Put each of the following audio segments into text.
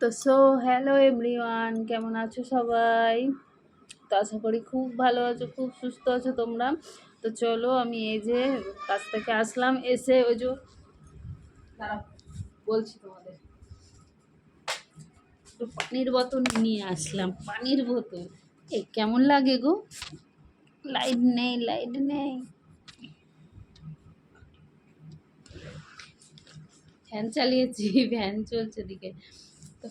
তো so, hello everyone, কেমন আছো সবাই? তো আশা করি খুব ভালো আছো, খুব সুস্থ আছো তোমরা। তো চলো, আমি এই যে কাছ থেকে আসলাম, এসে ওই যে বলছি তোমাদের। পানির বোতল নিয়ে আসলাম, পানির বোতল। এ, কেমন লাগে গো? লাইট নেই লাইট নেই। ফ্যান চালিয়েছি, ফ্যান চলছে দিকে তো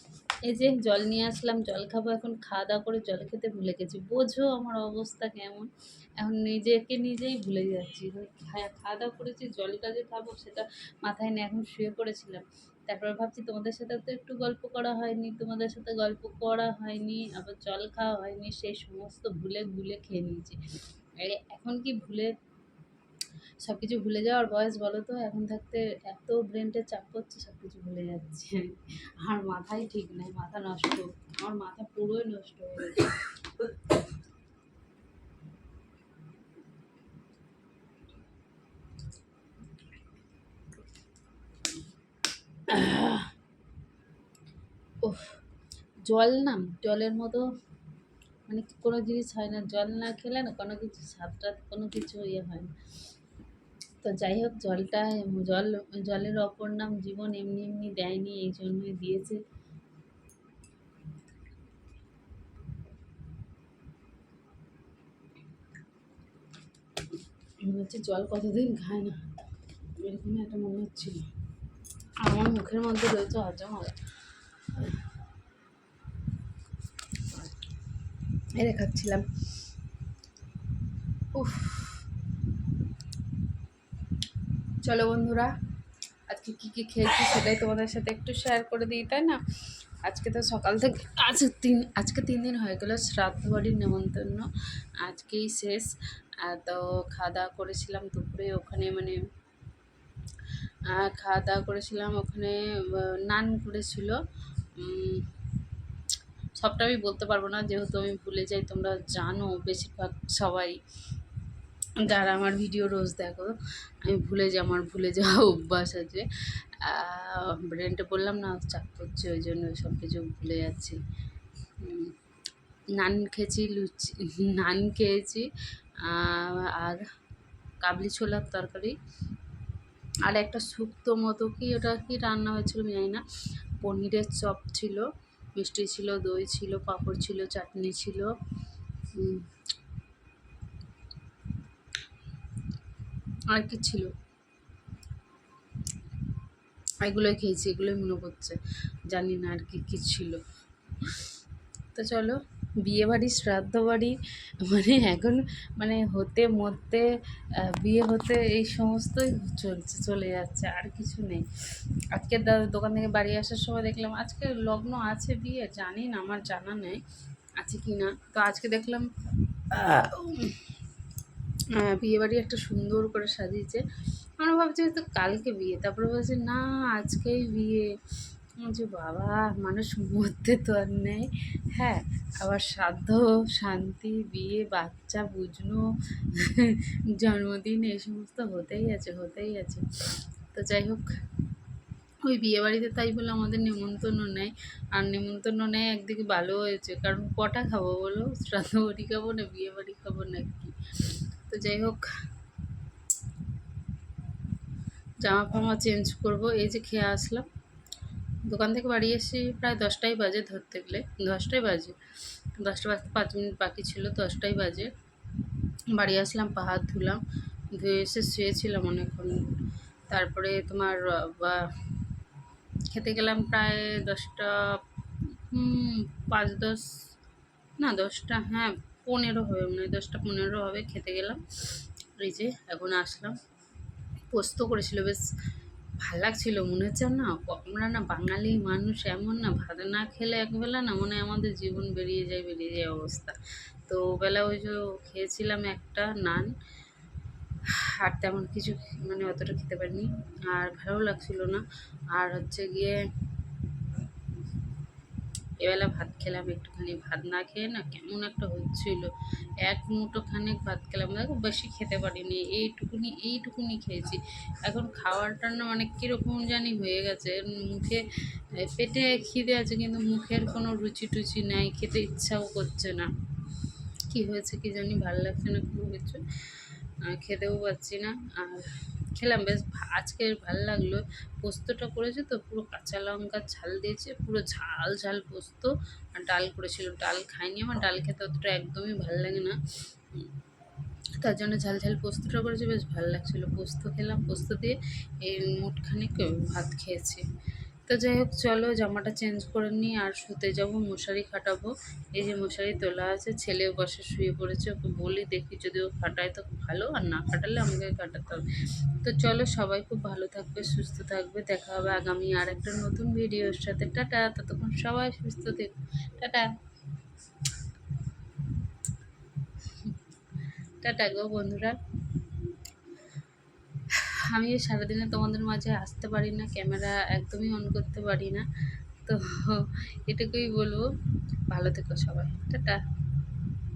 এই যে জল নিয়ে আসলাম, জল খাব এখন, খাওয়া দাওয়া করে জল খেতে ভুলে গেছি। বোঝো আমার অবস্থা কেমন। এখন নিজেকে নিজেই ভুলে যাচ্ছি। খাওয়া দাওয়া করেছি জলটা যে খাব সেটা মাথায় নিয়ে এখন শুয়ে পড়েছিলাম। তারপর ভাবছি তোমাদের সাথে তো একটু গল্প করা হয়নি, তোমাদের সাথে গল্প করা হয়নি, আবার জল খাওয়া হয়নি, সেই সমস্ত ভুলে ভুলে খেয়ে নিয়েছি। এখন কি ভুলে সব কিছু ভুলে যাওয়ার বয়স বলো তো, এখন থাকতে এত ব্রেনটে চাপ পড়ছে সব কিছু ভুলে যাচ্ছে। আর মাথাই ঠিক নাই, মাথা নষ্ট, আমার মাথা পুরোই নষ্ট হয়ে গেছে। উফ, জল না, জলের মতো মানে কোনো জিনিস হয় না, জল না খেলে না কোনো কিছু স্বাদটা কোনো কিছু ইয়ে হয় না। তো যাই হোক, জলটা, জল, জলের অপর নাম জীবন এমনি এমনি দেয়নি, এই জন্যই দিয়েছে। মনে হচ্ছে জল কতদিন খায় না এরকমই একটা মনে হচ্ছিল আমার মুখের মধ্যে রয়েছে হজম হবে। খাচ্ছিলাম উফ। চলো বন্ধুরা, আজকে কী কী খেয়েছি সেটাই তোমাদের সাথে একটু শেয়ার করে দিই, তাই না? আজকে তো সকাল থেকে, আজ তিন, আজকে তিন দিন হয়ে গেলো শ্রাদ্ধ বাড়ির নেমন্তন্ন, আজকেই শেষ। তো খাওয়া দাওয়া করেছিলাম দুপুরে, ওখানে মানে খাওয়া দাওয়া করেছিলাম, ওখানে নান করেছিল। সবটা আমি বলতে পারব না, যেহেতু আমি ভুলে যাই, তোমরা জানো, বেশিরভাগ সবাই যারা আমার ভিডিও রোজ দেখো, আমি ভুলে যাই, আমার ভুলে যাওয়া অভ্যাস আছে। ব্রেনটা বললাম না চাপ করছে ওই জন্য সব কিছু ভুলে যাচ্ছি। নান খেয়েছি, লুচি, নান খেয়েছি আর কাবলি ছোলার তরকারি। আর একটা শুক্তো মতো কি, ওটা কি রান্না হয়েছিল জানি না। পনিরের চপ ছিল, মিষ্টি ছিল, দই ছিল, পাঁপড় ছিল, চাটনি ছিল। আর কি ছিল। এগুলোই খেয়েছি, এগুলোই মনে করছে জানি না আর কি, কী ছিল। তো চলো বিয়ে বাড়ি শ্রাদ্ধ বাড়ি মানে এখন মানে হতে, মরতে বিয়ে হতে এই সমস্তই চলছে, চলে যাচ্ছে, আর কিছু নেই। আজকে দোকান থেকে বাড়ি আসার সময় দেখলাম, আজকে লগ্ন আছে বিয়ে, জানি না, আমার জানা নেই, আছে কি না? তো আজকে দেখলাম আহ, আহ, বিয়ে বাড়ি একটা সুন্দর করে সাজিয়েছে। আমরা ভাবছি হয়তো কালকে বিয়ে তারপরে বলছে না আজকেই বিয়ে। যে বাবা মানুষ মরতে তো আর নেই। হ্যাঁ আবার শ্রাদ্ধ শান্তি বিয়ে বাচ্চা বুঝনো জন্মদিন এই সমস্ত হতেই আছে হতেই আছে। তো যাই হোক ওই বিয়ে বাড়িতে তাই বলে আমাদের নেমন্তন্ন নেয় আর নেমন্তন্ন নেয় একদিকে ভালো হয়েছে কারণ কটা খাব বলো? শ্রাদ্ধ বাড়ি খাব না বিয়ে বাড়ি খাব না কি তো যাই হোক, জামা ফামা চেঞ্জ করব। এই যে খেয়ে আসলাম। দোকান থেকে বাড়ি এসে প্রায় দশটাই বাজে ধরতে গেলে। দশটাই বাজে। দশটা বাজতে পাঁচ মিনিট বাকি ছিল, দশটাই বাজে। বাড়ি আসলাম, পা হাত ধুলাম, ধুয়ে এসে শুয়েছিলাম অনেকক্ষণ। তারপরে তোমার খেতে গেলাম প্রায় দশটা পাঁচ দশ, না দশটা হ্যাঁ পনেরো হবে, মনে হয় দশটা পনেরো হবে, খেতে গেলাম। এই যে এখন আসলাম। পোস্ত করেছিল, বেশ ভালো লাগছিল, মনে হচ্ছে না আমরা না বাঙালি মানুষ, এমন না ভাত না খেলে একবেলা না মনে আমাদের জীবন বেরিয়ে যায় বেরিয়ে যায় অবস্থা। তো বেলা ওই যে খেয়েছিলাম একটা নান, আর তেমন কিছু মানে অতটা খেতে পারিনি, আর ভালো লাগছিল না। আর হচ্ছে গিয়ে এবেলা ভাত খেলাম, একটুখানি ভাত না খেয়ে না কেমন একটা হচ্ছিল। এক মুঠো খানেক ভাত খেলাম। দেখো, বেশি খেতে পারিনি, এইটুকুনি এইটুকুনি খেয়েছি। এখন খাওয়ারটা না মানে কীরকম জানি হয়ে গেছে। মুখে পেটে খিদে আছে, কিন্তু মুখের কোনো রুচি টুচি নাই, খেতে ইচ্ছাও করছে না। কি হয়েছে কি জানি, ভালো লাগছে না কোনো কিছু খেতেও পাচ্ছি না। আর খেলাম বেশ আজকে ভালো লাগল। পোস্তটা করেছে তো, পুরো কাঁচা লঙ্কা ঝাল দিয়েছে, পুরো ঝাল ঝাল পোস্ত আর ডাল করেছিল। ডাল খাইনি আমার, ডাল খেতে অতটা একদমই ভালো লাগে না। তার জন্য ঝাল ঝাল পোস্তটা করেছে, বেশ ভালো লাগছিল। পোস্ত খেলাম, পোস্ত দিয়ে এই মুঠখানিক ভাত খেয়েছি। তো যাই হোক, চলো জামাটা চেঞ্জ করে নিই আর শুতে যাব, মশারি খাটাবো। এই যে মশারি তোলা আছে ছেলেও বসে শুয়ে পড়েছে, ওকে বলি দেখি যদি ও খাটায় তো ভালো, আর না খাটালে আমাকে কাটাতে হবে। তো চলো সবাই খুব ভালো থাকবে, সুস্থ থাকবে, দেখা হবে আগামী আর একটা নতুন ভিডিওর সাথে। টাটা, ততক্ষণ সবাই সুস্থ থেকো। টাটা। টাটা গো বন্ধুরা। আমি সারাদিনে তোমাদের মাঝে আসতে পারি না, ক্যামেরা একদমই অন করতে পারি না। তো এটুকুই বলব, ভালো থেকো সবাই। টাটা।